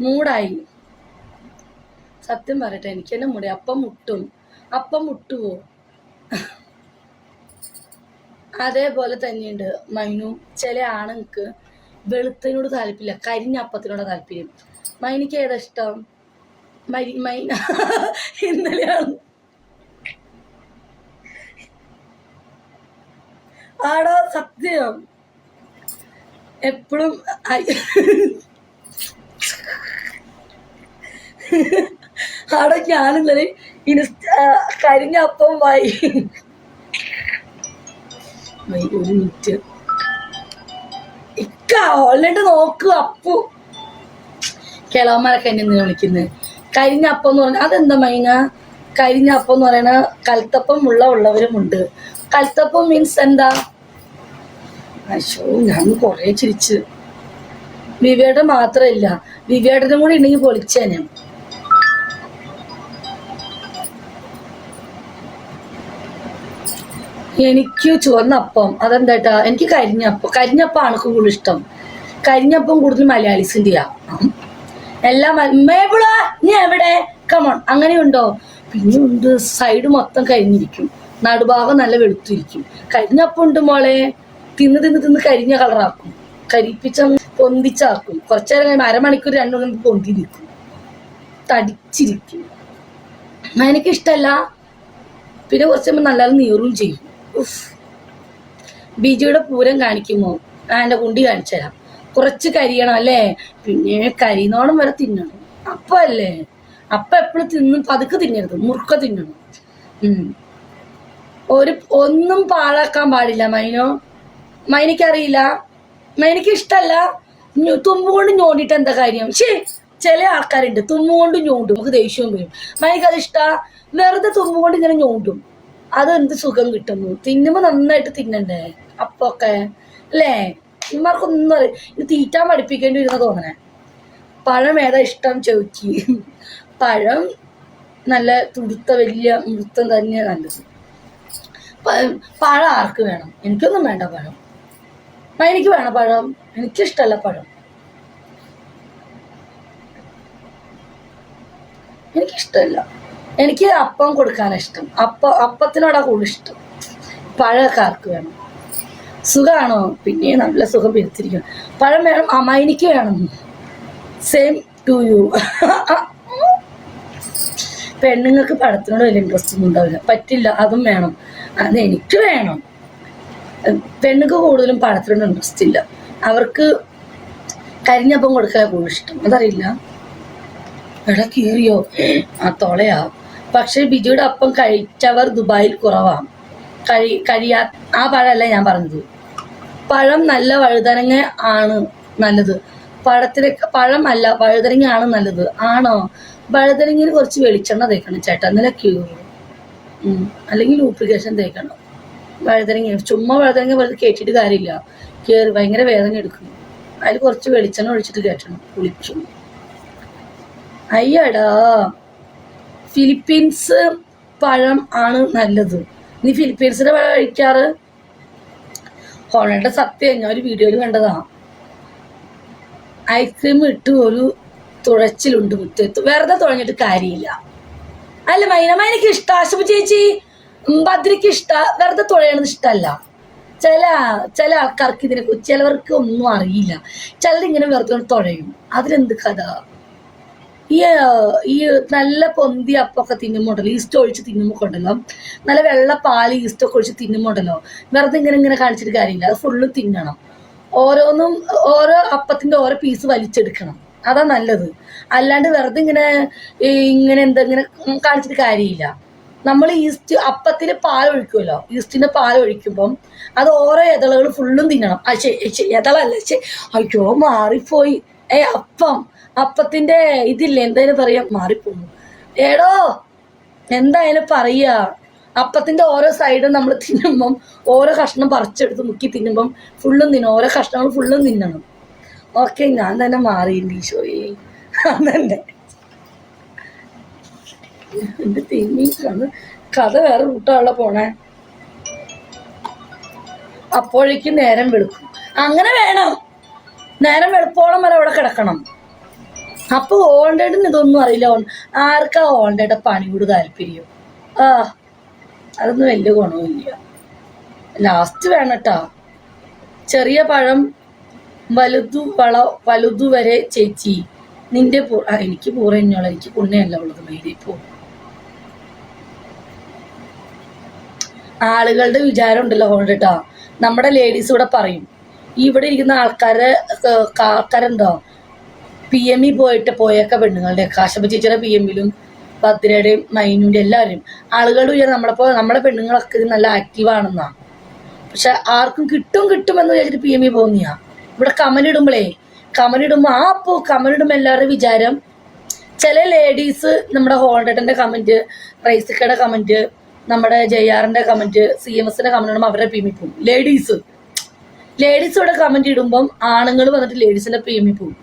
മൂടായി. സത്യം പറയട്ടെ എനിക്ക് തന്നെ മൂടി. അപ്പം മുട്ടും. അപ്പം മുട്ടുവോ? അതേപോലെ തന്നെയുണ്ട് മൈനു. ചില ആണുങ്ങൾക്ക് വെളുത്തതിനോട് താല്പര്യമില്ല കരിഞ്ഞ അപ്പത്തിനോട് താല്പര്യം. മൈനിക്ക് ഏതാ ഇഷ്ടം? മരി മൈന. ഇന്നലെയാണ്. ആടോ സത്യം. എപ്പോഴും അവിടെ ഞാനിന്നലെ ഇൻസ്റ്റ കരിഞ്ഞ അപ്പം വായി. ഒരു മിനിറ്റ്. ഇക്ക ഓൾറെഡി നോക്ക് അപ്പു. കിളവന്മാരൊക്കെ എന്നെ എന്തിനാ വിളിക്കുന്നത് കരിഞ്ഞ അപ്പം എന്ന് പറഞ്ഞാൽ അതെന്താ മൈന? കരിഞ്ഞ അപ്പം എന്ന് പറയണ കൽത്തപ്പം ഉള്ള ഉള്ളവരുമുണ്ട് കൽത്തപ്പം മീൻസ് എന്താ? അശോ ഞാൻ കൊറേ ചിരിച്ച്. വിവേടെ മാത്രമില്ല വിവേടനും കൂടി ഉണ്ടെങ്കിൽ പൊളിച്ചേനെ. എനിക്ക് ചുവന്ന അപ്പം അതെന്താട്ടാ? എനിക്ക് കരിഞ്ഞപ്പം. കരിഞ്ഞപ്പാണ് കൂടുതൽ ഇഷ്ടം. കരിഞ്ഞപ്പം കൂടുതൽ മലയാളീസിന്റെയാ എല്ലാം മേബിള നീ എവിടെ? കമോൺ അങ്ങനെയുണ്ടോ? പിന്നെ ഉണ്ട് സൈഡ് മൊത്തം കരിഞ്ഞിരിക്കും. നടുഭാഗം നല്ല വെളുത്തിരിക്കും. കരിഞ്ഞപ്പം ഉണ്ട് മോളെ. തിന്ന് തിന്ന് തിന്ന് കരിഞ്ഞ കളറാക്കും. കരിപ്പിച്ച പൊന്തിച്ചാക്കും. കുറച്ചു നേരം അരമണിക്കൂർ രണ്ടു മണി പൊന്തി നിൽക്കും തടിച്ചിരിക്കും. എനിക്കിഷ്ടല്ല. പിന്നെ കുറച്ച് കഴിയുമ്പോൾ നല്ല നീറും ചെയ്യും. ബിജുയുടെ പൂരം കാണിക്കുമോ? ആ എന്റെ കുണ്ടി കാണിച്ചു തരാം കുറച്ച് കരിയണം അല്ലേ? പിന്നെ കരിനോണം വരെ തിന്നണം. അപ്പം അല്ലേ? അപ്പം എപ്പോഴും തിന്നും പതുക്കെ തിന്നരുത്. മുറുക്ക തിന്നണം. ഒരു ഒന്നും പാഴാക്കാൻ പാടില്ല മൈനോ. മൈനിക്കറിയില്ല മൈനിക്ക് ഇഷ്ടമല്ല തുമ്പുകൊണ്ട് ഞോണ്ടിട്ട് എന്താ കാര്യം? ശേ ചില ആൾക്കാരുണ്ട്. തുമ്പുകൊണ്ട് ഞോണ്ടും. നമുക്ക് ദേഷ്യവും വരും. മൈനക്ക് അത് ഇഷ്ട വെറുതെ തുമ്പുകൊണ്ട് ഇങ്ങനെ ഞോണ്ടും. അത് എന്ത് സുഖം കിട്ടുന്നു? തിന്നുമ്പോ നന്നായിട്ട് തിന്നണ്ടേ? അപ്പൊക്കെ അല്ലേ? ഇമാർക്കൊന്നും അറിയാം ഇത് തീറ്റാൻ പഠിപ്പിക്കേണ്ടി വരുന്ന തോന്നണേ. പഴം ഏതാ ഇഷ്ടം ചോദിച്ചു പഴം നല്ല തുടുത്ത വലിയ മുഴുത്തം തന്നെ നല്ലത്. പഴം ആർക്ക് വേണം? എനിക്കൊന്നും വേണ്ട പഴം. എനിക്ക് വേണം പഴം. എനിക്കിഷ്ടമല്ല പഴം. എനിക്കിഷ്ടമല്ല എനിക്ക് അപ്പം കൊടുക്കാനാണ് ഇഷ്ടം. അപ്പ അപ്പത്തിനോടാ കൂടുതൽ ഇഷ്ടം. പഴമൊക്കെ ആർക്ക് വേണം. സുഖമാണോ പിന്നെ നല്ല സുഖം പിരിച്ചിരിക്കണം പഴം വേണം അമ്മായിനിക്ക് വേണം. സെയിം ടു യു പെണ്ണുങ്ങൾക്ക് പഴത്തിനോട് വലിയ ഇൻട്രസ്റ്റ് ഒന്നും ഉണ്ടാവില്ല. പറ്റില്ല അതും വേണം. അത് എനിക്ക് വേണം. പെണ്ണുങ്ങൾക്ക് കൂടുതലും പഴത്തിനോട് ഇൻട്രസ്റ്റ് ഇല്ല. അവർക്ക് കരിഞ്ഞപ്പം കൊടുക്കാൻ കൂടുതൽ ഇഷ്ടം. അതറിയില്ല. എടാ കീറിയോ? ആ തൊളയാ. പക്ഷെ ബിജുയുടെ അപ്പം കഴിച്ചവർ ദുബായിൽ കുറവാണ് കഴി കഴിയാ ആ പഴമല്ല ഞാൻ പറഞ്ഞത്. പഴം നല്ല വഴുതനങ്ങ ആണ് നല്ലത്. പഴത്തിന് പഴം അല്ല വഴുതനങ്ങ ആണ് നല്ലത്. ആണോ? വഴുതനങ്ങയിൽ കുറച്ച് വെളിച്ചെണ്ണ തേക്കണം ചേട്ടാ. നല്ല ക്യൂ അല്ലെങ്കിൽ ലൂപ്ലിക്കേഷൻ തേക്കണം. വഴുതനങ്ങ ചുമ്മാ വഴുതനങ്ങ വെറുതെ കേട്ടിട്ട് കാര്യമില്ല. കയറി ഭയങ്കര വേദന എടുക്കും. അതിൽ കുറച്ച് വെളിച്ചെണ്ണ ഒഴിച്ചിട്ട് കയറ്റണം കുളിക്കും അയ്യടാ. ഫിലിപ്പീൻസ് പഴം ആണ് നല്ലത്. നീ ഫിലിപ്പീൻസിന്റെ പഴം കഴിക്കാറ്? ഹോളണ്ട് സത്യം ഞാൻ ഒരു വീഡിയോയിൽ കണ്ടതാണ് ഐസ്ക്രീം ഇട്ട് ഒരു തുഴച്ചിലുണ്ട് മുറ്റത്ത്. വെറുതെ തുഴഞ്ഞിട്ട് കാര്യമില്ല. അല്ല മൈന മൈനക്ക് ഇഷ്ട. ആശുപ ചേച്ചി ഭദ്രയ്ക്ക് ഇഷ്ട. വെറുതെ തുഴയണത് ഇഷ്ടമല്ല ചില ചില ആൾക്കാർക്ക് ഇതിനെ ചിലവർക്ക് ഒന്നും അറിയില്ല. ചിലരിങ്ങനെ വെറുതെ തുഴയും. അതിലെന്ത് കഥ? ഈ ഈ നല്ല പൊന്തി അപ്പൊക്കെ തിന്നുമുണ്ടല്ലോ ഈസ്റ്റ് ഒഴിച്ച് തിന്നുമ്പോണ്ടല്ലോ നല്ല വെള്ള പാൽ ഈസ്റ്റ് ഒക്കെ ഒഴിച്ച് തിന്നുമുണ്ടല്ലോ വെറുതെ ഇങ്ങനെ ഇങ്ങനെ കാണിച്ചിട്ട് കാര്യമില്ല അത് ഫുള്ള് തിന്നണം. ഓരോന്നും ഓരോ അപ്പത്തിന്റെ ഓരോ പീസ് വലിച്ചെടുക്കണം. അതാ നല്ലത്. അല്ലാണ്ട് വെറുതെ ഇങ്ങനെ ഇങ്ങനെ എന്തെങ്കിലും കാണിച്ചിട്ട് കാര്യമില്ല. നമ്മൾ ഈസ്റ്റ് അപ്പത്തിന് പാൽ ഒഴിക്കുമല്ലോ ഈസ്റ്റിന്റെ പാൽ ഒഴിക്കുമ്പം അത് ഓരോ ഇതളകൾ ഫുള്ളും തിന്നണം. ആ ശരി ഇതളല്ല അയ്യോ മാറിപ്പോയി. ഏ അപ്പം അപ്പത്തിന്റെ ഇതില്ലേ എന്തായാലും പറയാ മാറിപ്പോന്നു ഏടോ എന്തായാലും പറയാ അപ്പത്തിന്റെ ഓരോ സൈഡും നമ്മൾ തിന്നുമ്പം ഓരോ കഷ്ണം പറിച്ചെടുത്ത് മുക്കി തിന്നുമ്പം ഫുള്ളും തിന്നും ഓരോ കഷ്ണങ്ങൾ ഫുള്ളും തിന്നണം. ഓക്കെ ഞാൻ തന്നെ മാറിയില്ല ഈശോയെ. അതന്നെ കഥ വേറെ റൂട്ടാണല്ലോ പോണേ. അപ്പോഴേക്കും നേരം വെളുക്കും. അങ്ങനെ വേണം. നേരം വെളുപ്പോളം വരെ അവിടെ കിടക്കണം. അപ്പൊ ഓണ്ടേഡിന് ഇതൊന്നും അറിയില്ല. ആർക്കാ ഓണ്ടയുടെ പണിയോട് താല്പര്യം? ആ അതൊന്നും വലിയ ഗുണമില്ല ലാസ്റ്റ് വേണട്ടാ. ചെറിയ പഴം വലുതു വള വലുതു വരെ ചേച്ചി നിന്റെ പൂ എനിക്ക് പൂറ തന്നെയുള്ള എനിക്ക് പുണ്യല്ല ഉള്ളത് മേരി പോ. ആളുകളുടെ വിചാരം ഉണ്ടല്ലോ കൊണ്ടിട്ടാ നമ്മുടെ ലേഡീസ് ഇവിടെ പറയും ഇവിടെ ഇരിക്കുന്ന ആൾക്കാരെ ആൾക്കാരെന്തോ പി എം ഇ പോയിട്ട് പോയേക്ക പെണ്ണുങ്ങളുടെ. കാശപ്പ ചേച്ചിയുടെ പി എമ്മിലും ഭദ്രയുടെയും മൈനുവിന്റെ എല്ലാവരും. ആളുകളുടെ നമ്മളെ പോലെ നമ്മുടെ പെണ്ണുങ്ങളൊക്കെ ഇത് നല്ല ആക്റ്റീവ് ആണെന്നാ. പക്ഷെ ആർക്കും കിട്ടും കിട്ടുമെന്ന് വിചാരിച്ചിട്ട് പി എം ഇ പോകുന്നിയാ ഇവിടെ കമന്റ് കമലിടുമ്പോൾ ആ കമന്റ് ഇടുമ്പോ എല്ലാവരുടെ വിചാരം ചില ലേഡീസ് നമ്മുടെ ഹോൾഡേട്ടന്റെ കമന്റ് റൈസിക്കയുടെ കമന്റ് നമ്മുടെ ജയാറിന്റെ കമന്റ് സി എം എസിന്റെ കമന്റ് ഇടുമ്പോൾ അവരുടെ പി എം ഇ പോകും ലേഡീസ് ലേഡീസ് ഇവിടെ കമന്റ് ഇടുമ്പം ആണുങ്ങൾ വന്നിട്ട് ലേഡീസിന്റെ പ്രേമി പോകും.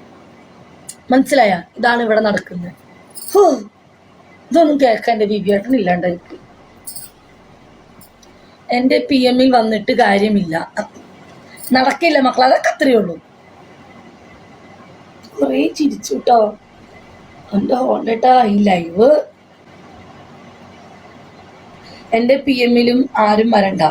മനസ്സിലായ? ഇതാണ് ഇവിടെ നടക്കുന്നത്. ഹോ ഇതൊന്നും കേൾക്കാൻ എന്റെ വിവിയേട്ടൻ ഇല്ലാണ്ടായിരിക്കും എന്റെ പി എമ്മിൽ വന്നിട്ട് കാര്യമില്ല. നടക്കില്ല മക്കൾ അതൊക്കെ അത്രയേ ഉള്ളൂ. കുറേ ചിരിച്ചു കേട്ടോ എന്റെ ഹോണ്ടേട്ടാ ഈ ലൈവ് എന്റെ പി എമ്മിലും ആരും വരണ്ട.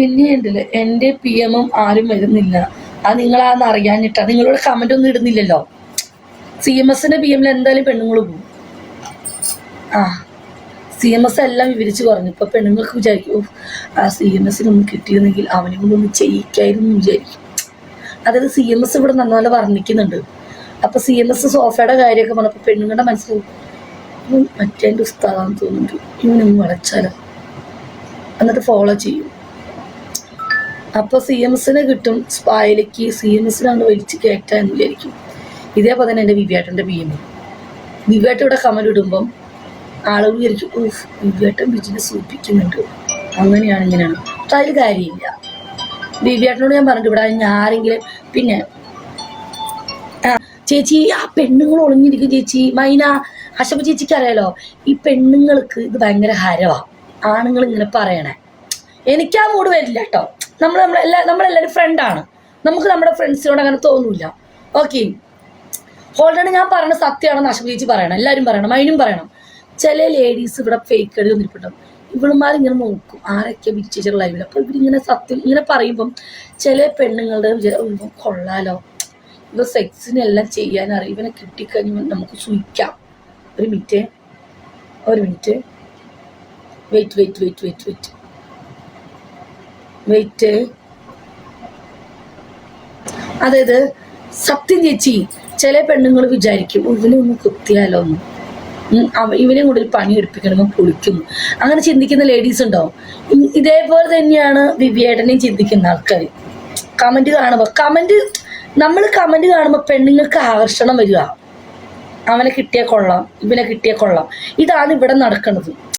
പിന്നെ എന്റെ പി എമ്മും ആരും വരുന്നില്ല. അത് നിങ്ങളാന്ന് അറിയാഞ്ഞിട്ടാ. നിങ്ങളോട് കമന്റ് ഒന്നും ഇടുന്നില്ലല്ലോ. സി എം എസിന്റെ പി എമ്മിൽ എന്തായാലും പെണ്ണുങ്ങൾ പോകും ആ സി എം എസ് എല്ലാം വിവരിച്ച് പറഞ്ഞു ഇപ്പൊ പെണ്ണുങ്ങൾക്ക് വിചാരിക്കും "ഉഫ്, ആ സി എം എസിനൊന്നും കിട്ടിയിരുന്നെങ്കിൽ അവനെ കൊണ്ടൊന്ന് ചെയ്യിക്കായിരുന്നു വിചാരിക്കും. അതായത് സി എം എസ് ഇവിടെ നന്നപോലെ വർണിക്കുന്നുണ്ട്. അപ്പൊ സി എം എസ് സോഫയുടെ കാര്യമൊക്കെ പറഞ്ഞപ്പോ പെണ്ണുങ്ങളുടെ മനസ്സിൽ "ഉം, മറ്റേ ഉസ്താദാന്ന് തോന്നുന്നുണ്ട്. ഇവനൊന്ന് വളച്ചാലോ? എന്നിട്ട് ഫോളോ ചെയ്യും. അപ്പൊ സി എം എസിനെ കിട്ടും സ്പായിലേക്ക് സി എം എസിനാണ് വലിച്ചു കയറ്റാൻ എന്ന് വിചാരിക്കും. ഇതേപോലെ തന്നെ എന്റെ വിവ്യാട്ടന്റെ പി എം വിവേട്ട ഇവിടെ കമലിടുമ്പം ആളുകൾ വിചാരിക്കും "ഉഫ്, വിവ്യാട്ടൻ ബിജിനെ സൂപ്പിക്കുന്നുണ്ട് അങ്ങനെയാണ് ഇങ്ങനെയാണ്. പക്ഷെ അതിൽ കാര്യമില്ല. വിവേട്ടനോട് ഞാൻ പറഞ്ഞിട്ട് ഇവിടെ ആരെങ്കിലും പിന്നെ ചേച്ചി ആ പെണ്ണുങ്ങൾ ഒളിഞ്ഞിരിക്കും ചേച്ചി. മൈന അശപ്പ ചേച്ചിക്ക് അറിയാലോ ഈ പെണ്ണുങ്ങൾക്ക് ഇത് ഭയങ്കര ഹരവാ. ആണുങ്ങൾ ഇങ്ങനെ പറയണേ. എനിക്ക് ആ മൂഡ് വരില്ല കേട്ടോ നമ്മൾ നമ്മളെല്ലാ നമ്മളെല്ലാവരും ഫ്രണ്ടാണ് നമുക്ക് നമ്മുടെ ഫ്രണ്ട്സിനോട് അങ്ങനെ തോന്നില്ല. ഓക്കെ ഓൾറെഡി ഞാൻ പറഞ്ഞ സത്യമാണെന്ന് അശോക് ചേച്ചി പറയണം. എല്ലാവരും പറയണം. അതിനും പറയണം. ചില ലേഡീസ് ഇവിടെ ഫേക്ക് എടുത്ത് വന്നിട്ടുണ്ടാവും ഇവളുമാർ ഇങ്ങനെ നോക്കും. ആരൊക്കെ ബിച്ചേച്ചർ ലൈവിൽ അപ്പോൾ ഇവരിങ്ങനെ സത്യം ഇങ്ങനെ പറയുമ്പം ചില പെണ്ണുങ്ങളുടെ വിചാരം കൊള്ളാലോ. ഇവ സെക്സിനെല്ലാം ചെയ്യാൻ അറിയാം. ഇവനെ കിട്ടിക്കഴിഞ്ഞാൽ നമുക്ക് സൂയിക്കാം ഒരു മിനിറ്റ് ഒരു minute wait wait wait wait wait wait അതായത് സത്യം ചേച്ചി ചില പെണ്ണുങ്ങൾ വിചാരിക്കും "ഓ, ഇവനെ ഒന്ന് കുത്തിയാലോ ഒന്നും കൂടെ ഒരു പണി എടുപ്പിക്കണമെന്ന് പൊളിക്കുന്നു അങ്ങനെ ചിന്തിക്കുന്ന ലേഡീസ് ഉണ്ടാവും ഇതേപോലെ തന്നെയാണ് വിവിയേട്ടനെയും ചിന്തിക്കുന്ന ആൾക്കാർ കമന്റ് കാണുമ്പോൾ കമന്റ് നമ്മൾ കമന്റ് കാണുമ്പോൾ പെണ്ണുങ്ങൾക്ക് ആകർഷണം വരിക. അവനെ കിട്ടിയ കൊള്ളാം ഇവനെ കിട്ടിയ കൊള്ളാം. ഇതാണ് ഇവിടെ നടക്കുന്നത്